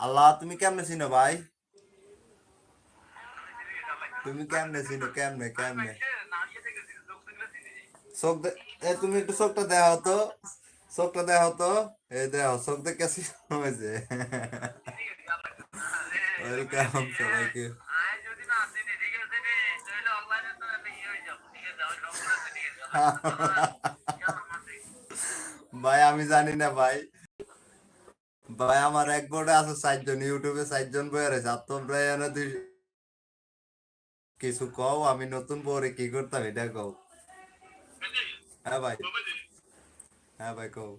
আল্লাহ তুমি কেমনে চিনো ভাই? তুমি কেমনে চিনো? কেমনে কেমনে? চোখ এ তুমি একটু চোখটা দেখাও হতো চোখটা দেখাও হতো এই দেখো চোখ দেখে চিনো হয়েছে ওয়েলকাম সবাইকে। ভাই, আমি জানি না ভাই। ভাই, আমার এক বোর্ডে আছে চারজন, ইউটিউবে চারজন বই রয়েছে। আর তোমরা এনে দুই কিছু কও, আমি নতুন পরে কি করতাম এটা কও। হ্যাঁ ভাই। হ্যাঁ ভাই, কও।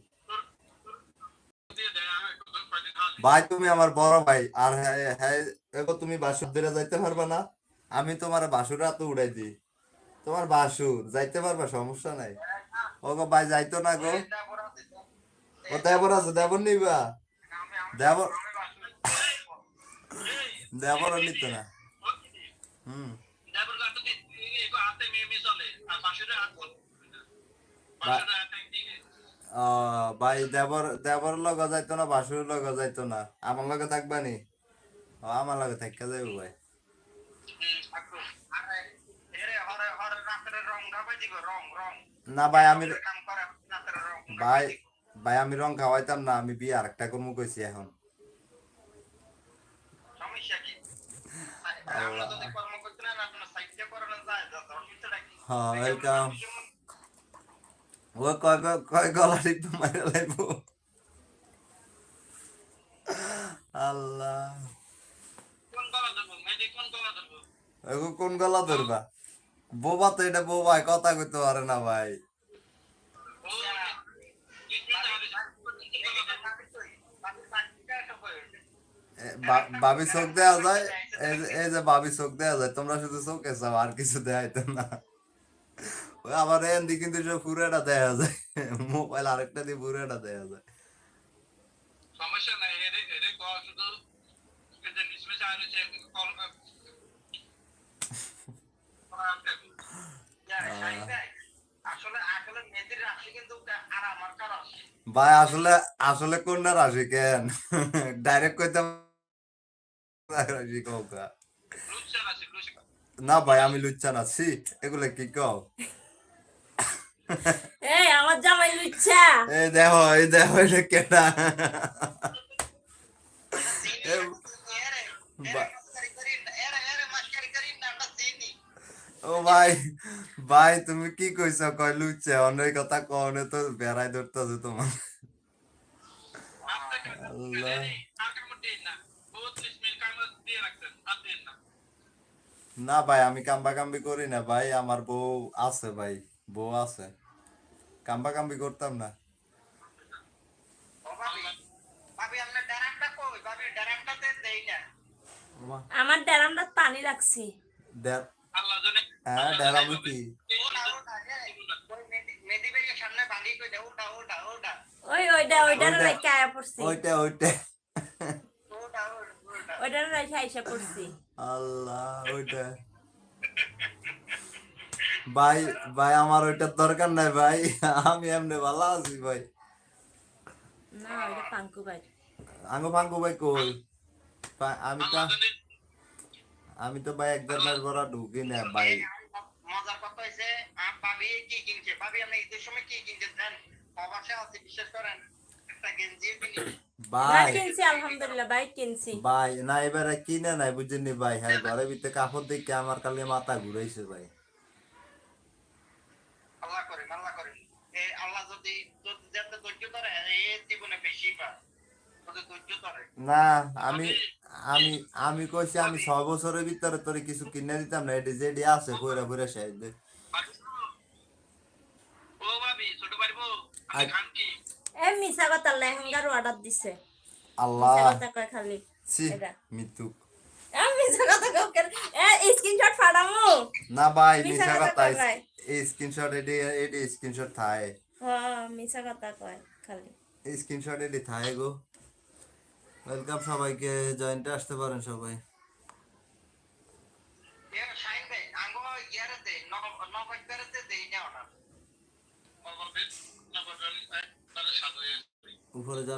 ভাই, তুমি আমার বড় ভাই, আর হ্যাঁ হ্যাঁ তুমি বাসুর ধরে যাইতে পারবা না। আমি তোমার বাসুর রাতে উড়াই দিই। তোমার বাসুর, যাইতে পারবা, সমস্যা নাই। ওগো ভাই, যাইতো না গো। ও দেবর আছে, দেবর নিবা? দেবর দেবর নিত না। হুম। ভাই দেবর দেবর লগ যাইতো না, বাসুর লগ যাইতো না। আমার লগে থাকবা নি? আমার লগে থাকা যাইব ভাই। না ভাই, আমি ভাই ভাই আমি রং খাওয়াইতাম না আমি বিয়ে আরেকটা কর্ম কইছি এখন। ওয়েলকাম ও কয় কয়- গলা আল্লাহ। কোন গলা ধরবা? বোবা তো এটা বোবাই কথা কইতে পারে না ভাই এ, বা- ভাবি চোখ দেওয়া যায় এই যে- এই যে ভাবি চোখ দেওয়া যায় তোমরা শুধু চোখে চাও আর কিছু দেখাইতো না। ওই আবার এন্দি কিন্তু সব পুরোটা দেয়া যায় মোবাইল আরেকটা দিয়ে পুরোটা দেয়া যায়। সমস্যা নাই এরে এরে কল শুধু কিন্তু নিসমে চাইলে যে কল আসলে আসলে মেয়েদের রাশি কিন্তু আর আমার কার রাশি? ভাই আসলে আসলে কন্যা রাশি কেন? ডাইরেক্ট কইতাম রাশি কৌকা লুচ্চা আছে লুচ্চা না ভাই আমি লুচ্চা না। ছি এগুলা কি কও? এই আমার জামাই লুচ্ছা এই দেখো এই দেখো এটা কেনা এ- বা- ও ভাই ভাই তুমি কি কইছ? কয় লুচ্চা অনেক কথা কওনে তো বেড়াই ধরতেছে তোমার আল্লাহ। না ভাই আমি কাম্বা কাম্বি করি না ভাই আমার বউ আছে ভাই বউ আছে। কাম্বা কাম্বি করতাম না। আমার ড্যারামটা পানি রাখছি হ্যাঁ ডেরামু কি? ওই ওইটা ওইটা- রেখে পড়ছি। ওইটা ওইটা। ওইটার আইসা পড়ছি। আল্লাহ ওইটা। ভাই ভাই আমার ওইটার দরকার নাই ভাই। আমি এমনি ভালো আছি ভাই। না ওইটা পাঙ্কু ভাই। আঙ্গু ফাঙ্গু ভাই কই? আমি তো আমি তো ভাই একবার মাস বড় ঢুকি না ভাই। মজার কথা হয়েছে ভাবি কি কিনছে? ভাবি আপনি ঈদের সময় কি কিনছে দেন আছে বিশ্বাস করেন। একটা গেঞ্জি কিনি। ভাই কিনছি আলহামদুলিল্লাহ ভাই কিনছি ভাই না এবারে কিনে নাই বুঝিনি ভাই হ্যাঁ ঘরের ভিতরে কাপড় দেখে আমার কালে মাথা ঘুরাইছে ভাই আল্লাহ করেন আল্লাহ করেন এ আল্লাহ যদি যদি যাতে ধৈর্য ধরে এ জীবনে বেশি পায় যদি ধৈর্য ধরে না আমি আমি আমি কইছি আমি ছয় বছরের ভিতরে তোরে কিছু কিনে দিতাম না এটি যেটি আছে ঘুরে ঘুরে শেষ দে ও ভাবি ছোট পারব আমি খান কি এ মিছা কথা লেহেঙ্গার অর্ডার দিছে। আল্লাহ। কথা কয় খালি মিতুক এ মিছা কথা কও কেন? এ স্ক্রিনশট ফাড়ামু। না ভাই মিছা মিছা কথা। এই স্ক্রিনশট এটি এটি স্ক্রিনশট থায় হ্যাঁ মিছা কথা কয় খালি। এই স্ক্রিনশট এটি থায় গো। ওয়েলকাম সবাইকে জয়েন্টে আসতে পারেন সবাই। ইয়ারেতে নগদ বেরেতে দেই না উপরে যারা